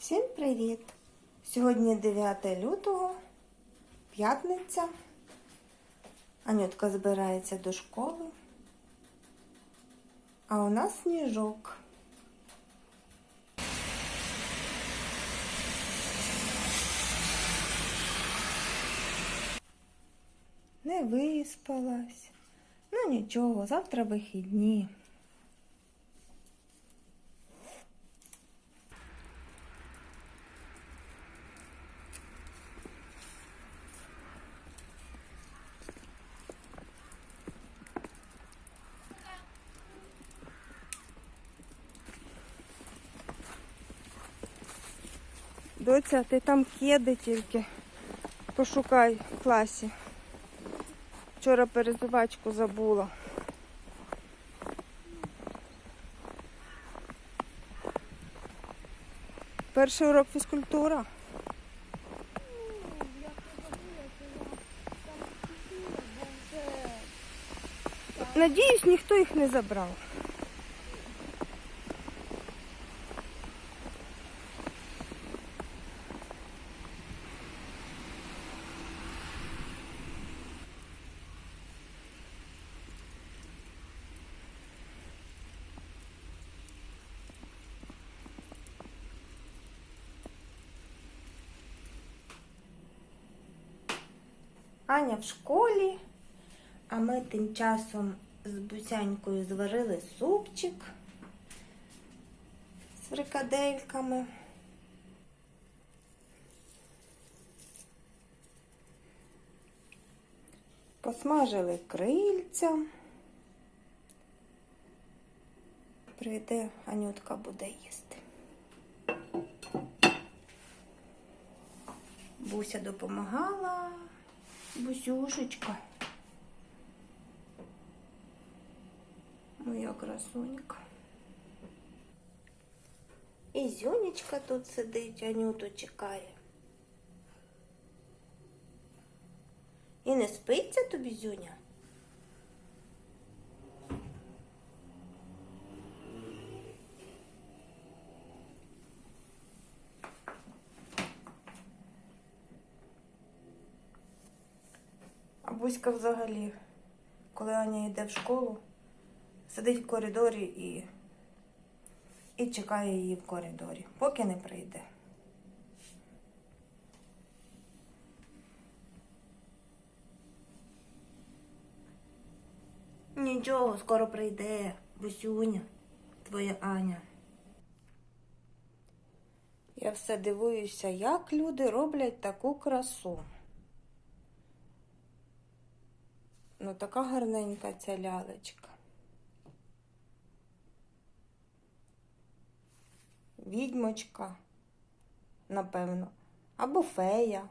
Всім привіт! Сьогодні 9 лютого, п'ятниця. Анютка збирається до школи. А у нас сніжок. Не виспалась. Ну нічого, завтра вихідні. Доця, ти там кеди тільки. Пошукай в класі. Вчора перезувачку забула. Перший урок фізкультура. Надіюсь, ніхто їх не забрав. Аня в школі, а ми тим часом з бусянькою зварили супчик з фрикадельками. Посмажили крильця. Прийде, Анютка буде їсти. Буся допомагала. Бусюшечка. Моя красунька. І зюнечка тут сидить, Анюту чекає. І не спиться тобі, зюня? А Буська взагалі, коли Аня йде в школу, сидить в коридорі і, і чекає її в коридорі, поки не прийде. Нічого, скоро прийде, Бусюня, твоя Аня. Я все дивуюся, як люди роблять таку красу. Ну, така гарненька ця лялечка. Відьмочка, напевно, або фея.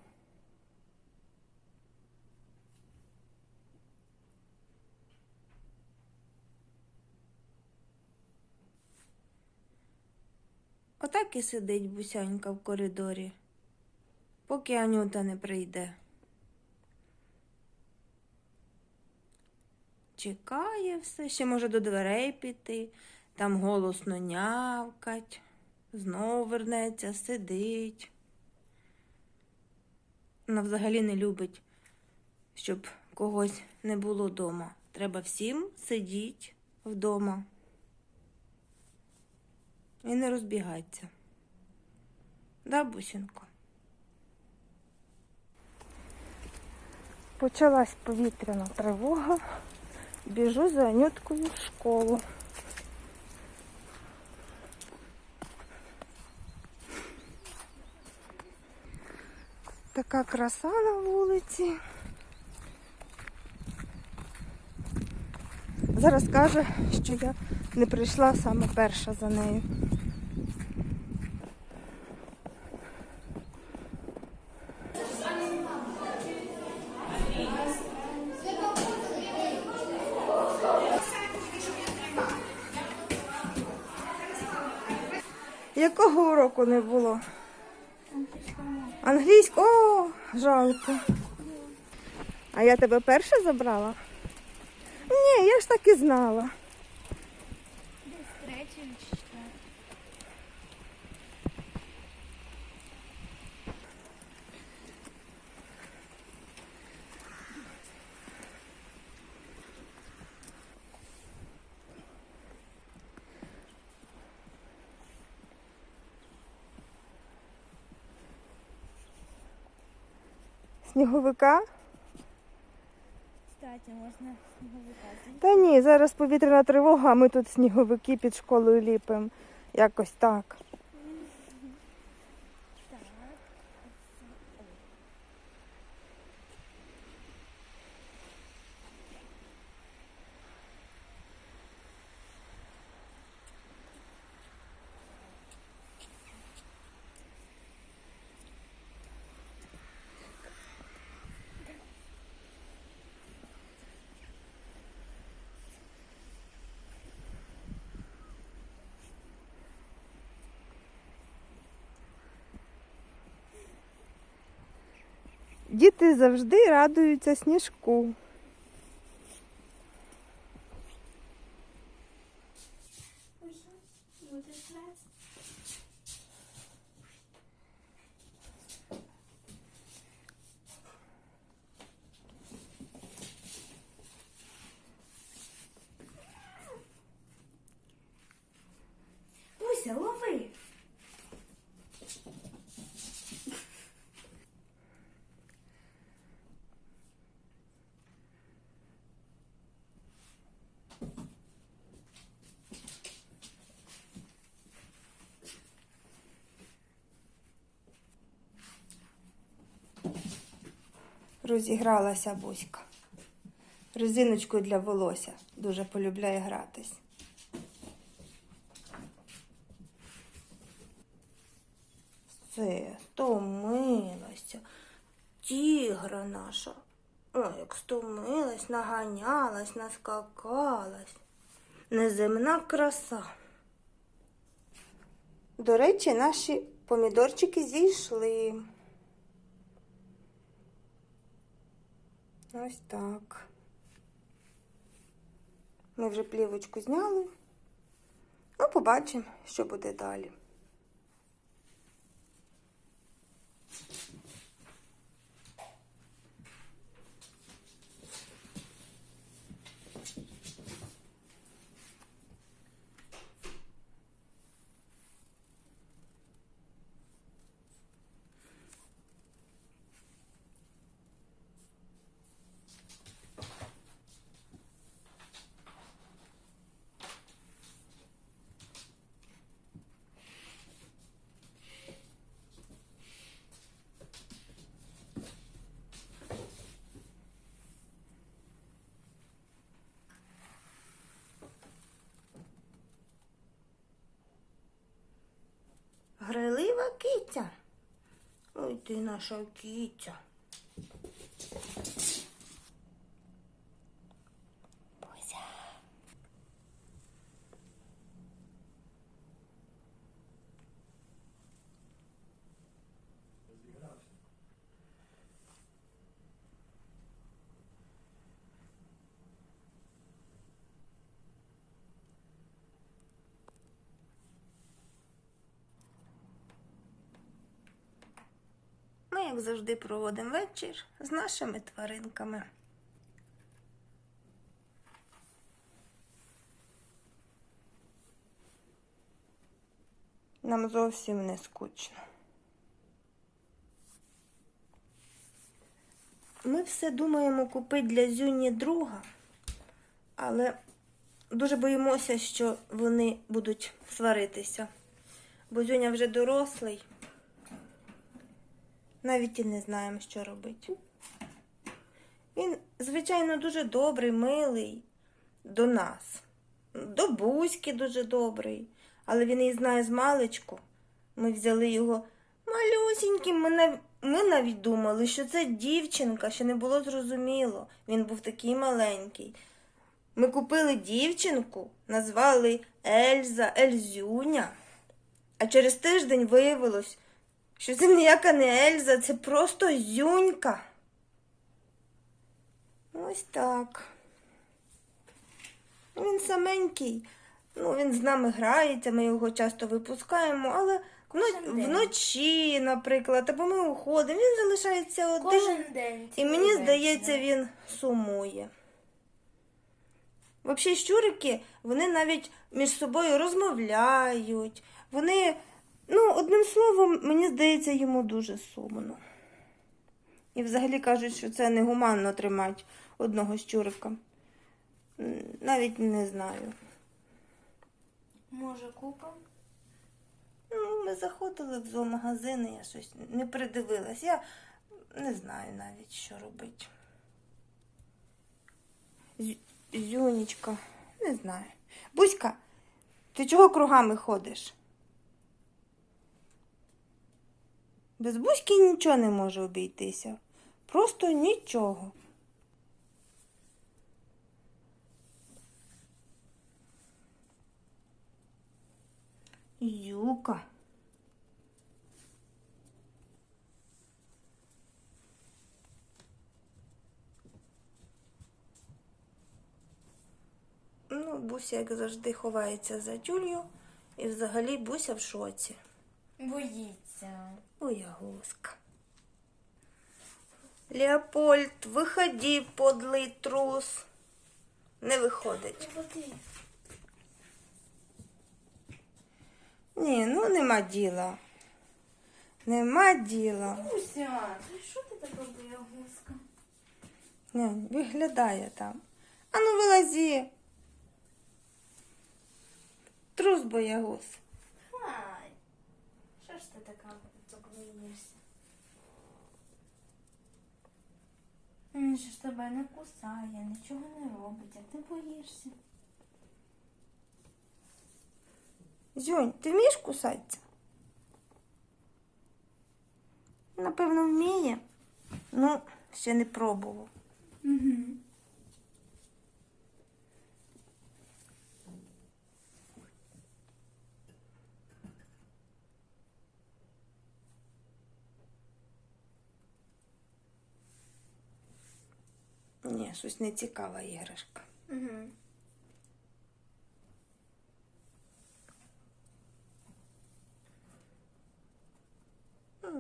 Отак і сидить бусянька в коридорі, поки Анюта не прийде. Чекає все, ще може до дверей піти, там голосно нявкать, знову вернеться, сидить. Вона взагалі не любить, щоб когось не було вдома. Треба всім сидіти вдома і не розбігатися. Да, бусинко? Почалась повітряна тривога. Біжу за Анюткою в школу. Така краса на вулиці. Зараз каже, що я не прийшла саме перша за нею. Якого уроку не було? Англійського? О, жалко. А я тебе перша забрала? Ні, я ж так і знала. Сніговика? Кстати, можна сніговика. Та ні, зараз повітряна тривога, а ми тут сніговики під школою ліпимо. Якось так. Так. Діти завжди радуються сніжку. Буся, лови! Розігралася Буська. Резиночкою для волосся. Дуже полюбляє гратись. Все, стомилася. Тігра наша. Ой, як стомилась, наганялась, наскакалась. Неземна краса. До речі, наші помідорчики зійшли. Ось так. Ми вже плівочку зняли. Ну, побачимо, що буде далі. Ти наша киця. Як завжди, проводимо вечір з нашими тваринками. Нам зовсім не скучно. Ми все думаємо купити для Зюні друга, але дуже боїмося, що вони будуть сваритися. Бо Зюня вже дорослий. Навіть і не знаємо, що робити. Він, звичайно, дуже добрий, милий до нас. До Буськи дуже добрий. Але він і знає з маличку. Ми взяли його малюсіньким. Ми, нав... Ми навіть думали, що це дівчинка, ще не було зрозуміло. Він був такий маленький. Ми купили дівчинку, назвали Ельза Ельзюня. А через тиждень виявилось, що це ніяка не Ельза, це просто зюнька. Ось так. Він саменький. Ну, він з нами грається, ми його часто випускаємо, але вно- вночі, наприклад, або ми уходимо, він залишається один. Кожен день. І мені здається, він сумує. Взагалі, щурики, вони навіть між собою розмовляють. Вони, ну, одним словом, мені здається, йому дуже сумно. І взагалі кажуть, що це негуманно тримати одного щурика. Навіть не знаю. Може, купимо? Ну, ми заходили в зоомагазини, я щось не придивилась. Я не знаю навіть, що робити. Зю- Зюнечка, не знаю. Буська, ти чого кругами ходиш? Без Буськи нічого не може обійтися. Просто нічого. Юка. Ну, Буся, як завжди, ховається за тюлью. І взагалі Буся в шоці. Боїться. Ой, гуска. Леопольд, виходи, подлий трус. Не виходить. Ні, ну нема діла. Нема діла. Буся, ти що ти така боягузка? Ні, виглядає там. А ну вилазі. Трус боягуз. Така так? Він же ж тебе не кусає, нічого не робить, а ти боїшся. Зюнь, ти вмієш кусатися? Напевно, вміє. Ну, ще не пробував. Угу. Ні, щось не цікава іграшка. Угу.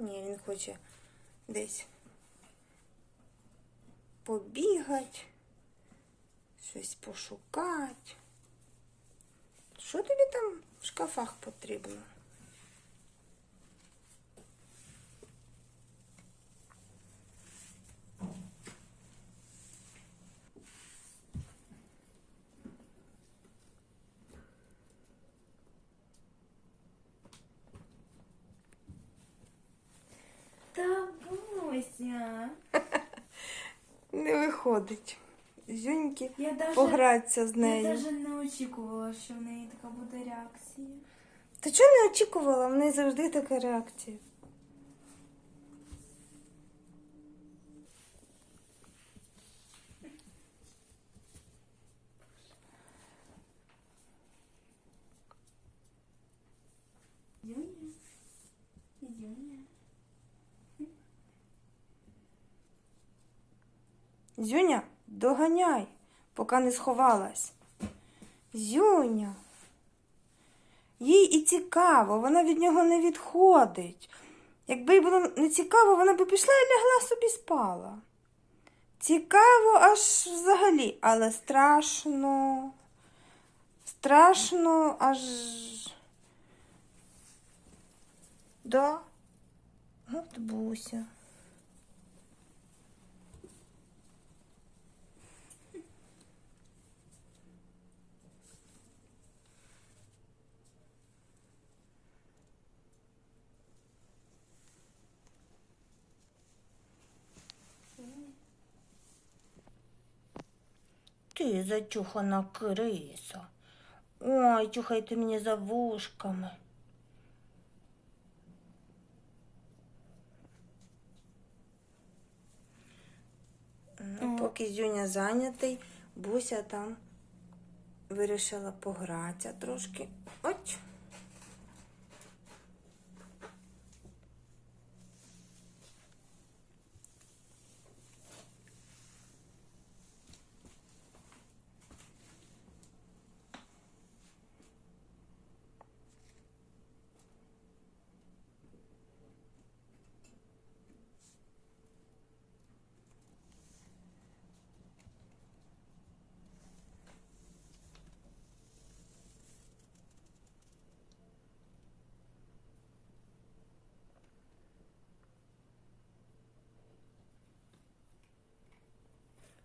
Ні, він хоче десь побігати, щось пошукати. Що тобі там в шкафах потрібно? Та Буся. Не виходить. Зюньки Я даже, погратися з нею. я навіть не очікувала, що в неї така буде реакція. Та чого не очікувала? В неї завжди така реакція. Зюня. Зюня. Зюня, доганяй, поки не сховалась. Зюня. Їй і цікаво, вона від нього не відходить. Якби їй було не цікаво, вона б пішла і лягла собі спала. Цікаво аж взагалі, але страшно. Страшно аж. Да. От Буся. Ти зачухана криса. Ой, чухайте мені за вушками. Ну, поки Зюня зайнятий, Буся там вирішила погратися трошки. От.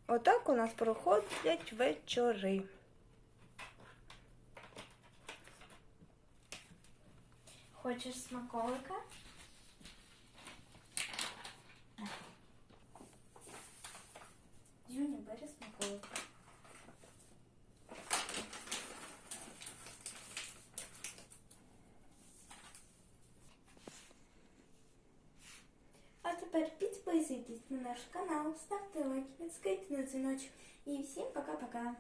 Отак у нас проходять вечори. Хочеш смаколика? Юні, бери смаколика. А тепер підписуйтесь на наш канал, ставьте лайк, натискайте на дзвіночок. И всем пока-пока.